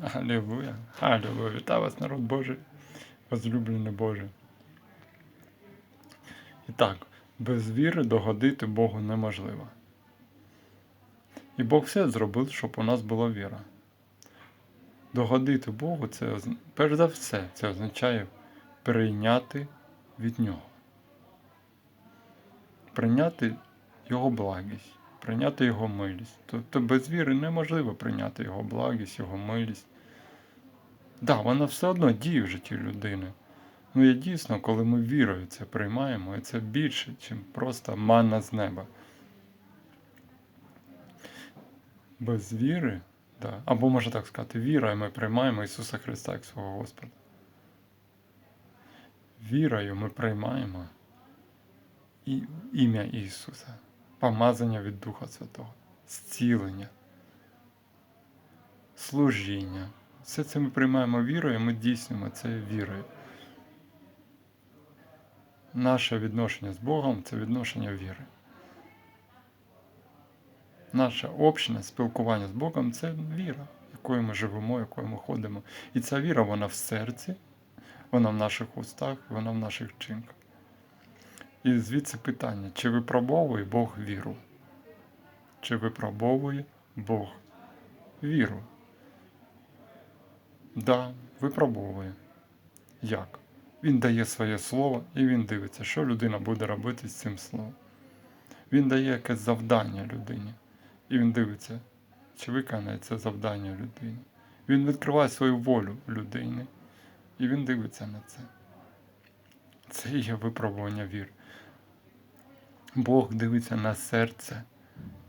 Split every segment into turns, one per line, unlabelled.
Аллилуйя. Аллилуйя. Вітаю вас, народ Божий, возлюблений Боже. І так, без віри догодити Богу неможливо. І Бог все зробив, щоб у нас була віра. Догодити Богу це перш за все, це означає прийняти від Нього. Прийняти Його благість, прийняти Його милість. Тобто без віри неможливо прийняти Його благість, Його милість. Так, да, вона все одно діє в житті людини. Ну і дійсно, коли ми вірою це приймаємо, і це більше, ніж просто манна з неба. Без віри, да, або можна так сказати, вірою ми приймаємо Ісуса Христа як свого Господа. Вірою ми приймаємо і ім'я Ісуса, помазання від Духа Святого, зцілення, служіння. Все це ми приймаємо вірою, ми дійснюємо це вірою. Наше відношення з Богом це відношення віри. Наше общне спілкування з Богом це віра, якою ми живемо, якою ми ходимо. І ця віра, вона в серці, вона в наших устах, вона в наших вчинках. І звідси питання, чи випробовує Бог віру? Чи випробовує Бог віру? Да, випробовує. Як? Він дає своє слово і він дивиться, що людина буде робити з цим словом. Він дає якесь завдання людині. І він дивиться, чи виконає це завдання людині. Він відкриває свою волю людини. І він дивиться на це. Це є випробування віри. Бог дивиться на серце.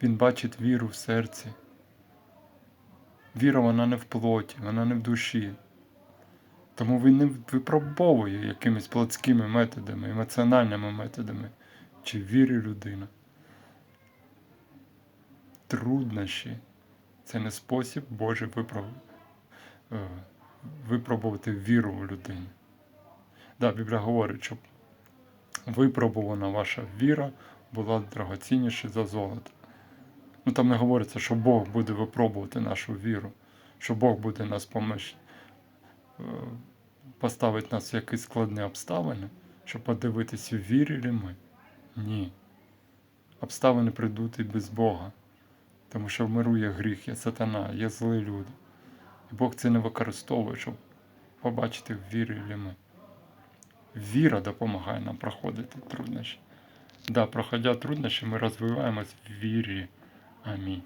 Він бачить віру в серці. Віра вона не в плоті, вона не в душі. Тому він не випробовує якимись плотськими методами, емоціональними методами, чи вірить людина. Труднощі це не спосіб Божий е, випробувати віру у людині. Да, Біблія говорить, щоб випробувана ваша віра була драгоцінніша за золото. Ну там не говориться, що Бог буде випробувати нашу віру, що Бог буде нас поміж, е, поставить нас в якісь складні обставини, щоб подивитися, вірили ми. Ні. Обставини прийдуть і без Бога. Тому що в миру є гріх, є сатана, є злі люди. І Бог це не використовує, щоб побачити, вірили ми. Віра допомагає нам проходити труднощі. Да, проходя труднощі, ми розвиваємось в вірі. Амінь.